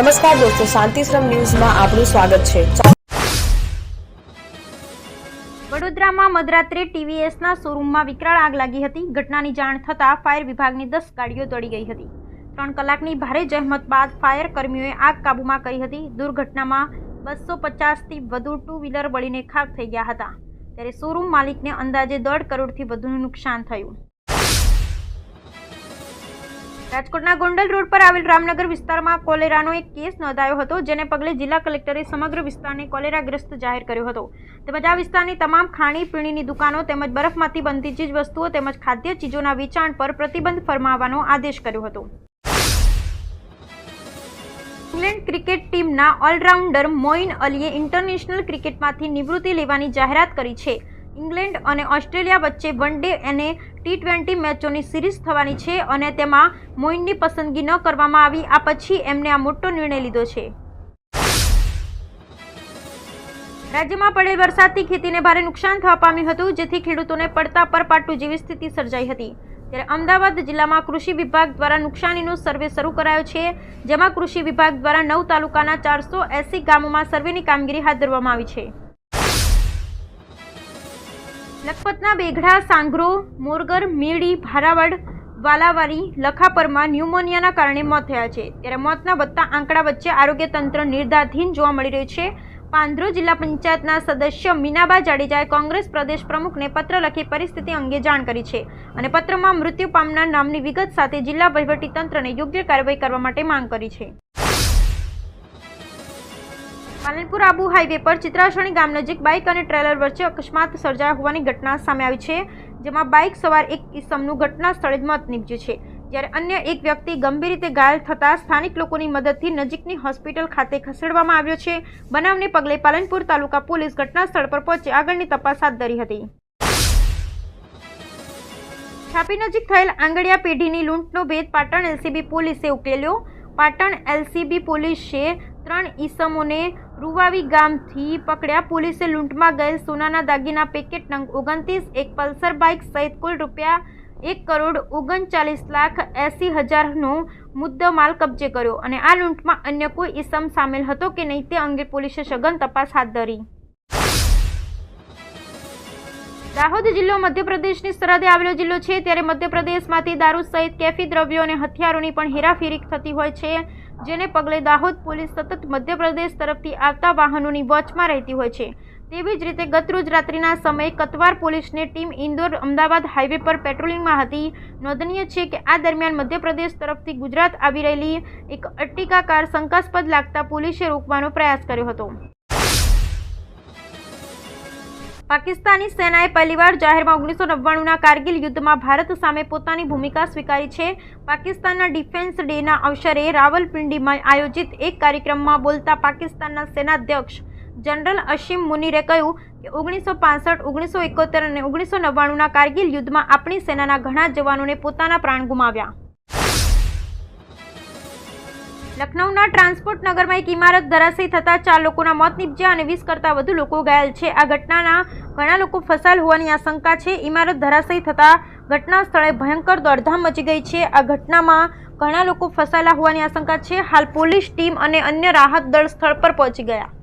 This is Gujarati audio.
નમસ્કાર દોસ્તો, શાંતિશ્રમ ન્યૂઝમાં આપનું સ્વાગત છે. વડોદરામાં મધરાત્રે ટીવીએસના શોરૂમમાં વિકરાળ આગ લાગી હતી. ઘટનાની જાણ થતાં ફાયર વિભાગની દસ ગાડીઓ દોડી ગઈ હતી. ત્રણ કલાકની ભારે જહેમત બાદ ફાયર કર્મીઓએ આગ કાબૂમાં કરી હતી. દુર્ઘટનામાં બસો પચાસથી વધુ ટુ વ્હીલર બળીને ખાક થઈ ગયા હતા. ત્યારે શોરૂમ માલિકને અંદાજે દોઢ કરોડથી વધુનું નુકસાન થયું. રાજકોટના ગોંડલ રોડ પર આવેલ રામનગર વિસ્તારમાં કોલેરાનો એક કેસ નોંધાયો હતો, જેને પગલે જિલ્લા કલેક્ટરે સમગ્ર વિસ્તારને કોલેરાગ્રસ્ત જાહેર કર્યો હતો. તેમજ આ વિસ્તારની તમામ ખાણીપીણીની દુકાનો તેમજ બરફમાંથી બનતી ચીજ વસ્તુઓ તેમજ ખાદ્ય ચીજોના વેચાણ પર પ્રતિબંધ ફરમાવવાનો આદેશ કર્યો હતો. ઇંગ્લેન્ડ ક્રિકેટ ટીમના ઓલરાઉન્ડર મોઇન અલીએ ઇન્ટરનેશનલ ક્રિકેટમાંથી નિવૃત્તિ લેવાની જાહેરાત કરી છે. ઇંગ્લેન્ડ અને ઓસ્ટ્રેલિયા વચ્ચે વન ડે અને ટી ટ્વેન્ટી મેચોની સિરીઝ થવાની છે અને તેમાં મોઇનની પસંદગી ન કરવામાં આવી, આ પછી એમને આ મોટો નિર્ણય લીધો છે. રાજ્યમાં પડેલ વરસાદથી ખેતીને ભારે નુકસાન થવા પામ્યું હતું, જેથી ખેડૂતોને પડતા પર પાટું જેવી સ્થિતિ સર્જાઈ હતી. ત્યારે અમદાવાદ જિલ્લામાં કૃષિ વિભાગ દ્વારા નુકસાનીનો સર્વે શરૂ કરાયો છે, જેમાં કૃષિ વિભાગ દ્વારા નવ તાલુકાના ચારસો એસી ગામોમાં સર્વેની કામગીરી હાથ ધરવામાં આવી છે. લખપતના બેઘડા, સાંગરો, મોરગર, મેળી, ભારાવડ, વાલાવારી, લખાપરમાં ન્યુમોનિયાના કારણે મોત થયા છે. ત્યારે મોતના વધતા આંકડા વચ્ચે આરોગ્ય તંત્ર નિર્ધાધીન જોવા મળી રહ્યું છે. પાંદરો જિલ્લા પંચાયતના સદસ્ય મીનાબા જાડેજાએ કોંગ્રેસ પ્રદેશ પ્રમુખને પત્ર લખી પરિસ્થિતિ અંગે જાણ કરી છે અને પત્રમાં મૃત્યુ પામનાર નામની વિગત સાથે જિલ્લા વહીવટી તંત્રને યોગ્ય કાર્યવાહી કરવા માટે માંગ કરી છે. પાલનપુર આબુ હાઈવે પર ચિત્રાસણી ગામ નજીક બાઇક અને ટ્રેલર વચ્ચે અકસ્માત સર્જાયા હોવાની ઘટના સામે આવી છે, જેમાં બાઇક સવાર એક ઇસમનું ઘટના સ્થળે જ મોત નીપજ્યું છે. જ્યારે અન્ય એક વ્યક્તિ ગંભીર રીતે ઘાયલ થતાં સ્થાનિક લોકોની મદદથી નજીકની હોસ્પિટલ ખાતે ખસેડવામાં આવ્યો છે. બનાવને પગલે પાલનપુર તાલુકા પોલીસ ઘટના સ્થળ પર પહોંચી આગળની તપાસ હાથ ધરી હતી. છાપી નજીક થયેલ આંગડિયા પેઢીની લૂંટનો ભેદ પાટણ એલસીબી પોલીસે ઉકેલ્યો. પાટણ એલસીબી પોલીસે ત્રણ ઈસમોને રૂવાવી ગામથી પકડ્યા પોલીસે લૂંટમાં ગયેલ સોનાના દાગીના પેકેટ નંગ ઓગણત્રીસ, એક પલ્સર બાઇક સહિત કુલ રૂપિયા એક કરોડ ઓગણચાલીસ લાખ એંસી હજારનો મુદ્દો માલ કબજે કર્યો અને આ લૂંટમાં અન્ય કોઈ ઈસમ સામેલ હતો કે નહીં તે અંગે પોલીસે સઘન તપાસ હાથ ધરી. દાહોદ જિલ્લો મધ્યપ્રદેશની સરહદે આવેલો જિલ્લો છે, ત્યારે મધ્યપ્રદેશમાંથી દારૂ સહિત કેફી દ્રવ્યો અને હથિયારોની પણ હેરાફેરી થતી હોય છે. જેને પગલે દાહોદ પોલીસ સતત મધ્યપ્રદેશ તરફથી આવતા વાહનોની વોચમાં રહેતી હોય છે. તેવી જ રીતે ગતરોજ રાત્રિના સમયે કતવાર પોલીસની ટીમ ઇન્દોર અમદાવાદ હાઈવે પર પેટ્રોલિંગમાં હતી. નોંધનીય છે કે આ દરમિયાન મધ્યપ્રદેશ તરફથી ગુજરાત આવી રહેલી એક અટ્ટિકા કાર શંકાસ્પદ લાગતા પોલીસે રોકવાનો પ્રયાસ કર્યો હતો. પાકિસ્તાની સેનાએ પહેલીવાર જાહેરમાં ઓગણીસો નવ્વાણુંના કારગિલ યુદ્ધમાં ભારત સામે પોતાની ભૂમિકા સ્વીકારી છે. પાકિસ્તાનના ડિફેન્સ ડેના અવસરે રાવલપિંડીમાં આયોજિત એક કાર્યક્રમમાં બોલતા પાકિસ્તાનના સેનાધ્યક્ષ જનરલ અશીમ મુનીરે કહ્યું કે ઓગણીસો પાસઠ, ઓગણીસો એકોતેર અને ઓગણીસો નવ્વાણુંના કારગિલ યુદ્ધમાં આપણી સેનાના ઘણા જવાનોને પોતાના પ્રાણ ગુમાવ્યા. લખનૌના ટ્રાન્સપોર્ટ નગરમાં એક ઇમારત ધરાશયી થતાં ચાર લોકોના મોત નીપજ્યા અને વીસ કરતાં વધુ લોકો ઘાયલ છે. આ ઘટનાના ઘણા લોકો ફસાયેલ હોવાની આશંકા છે. ઇમારત ધરાશયી થતાં ઘટના સ્થળે ભયંકર દોડધામ મચી ગઈ છે. આ ઘટનામાં ઘણા લોકો ફસાયેલા હોવાની આશંકા છે. હાલ પોલીસ ટીમ અને અન્ય રાહત દળ સ્થળ પર પહોંચી ગયા.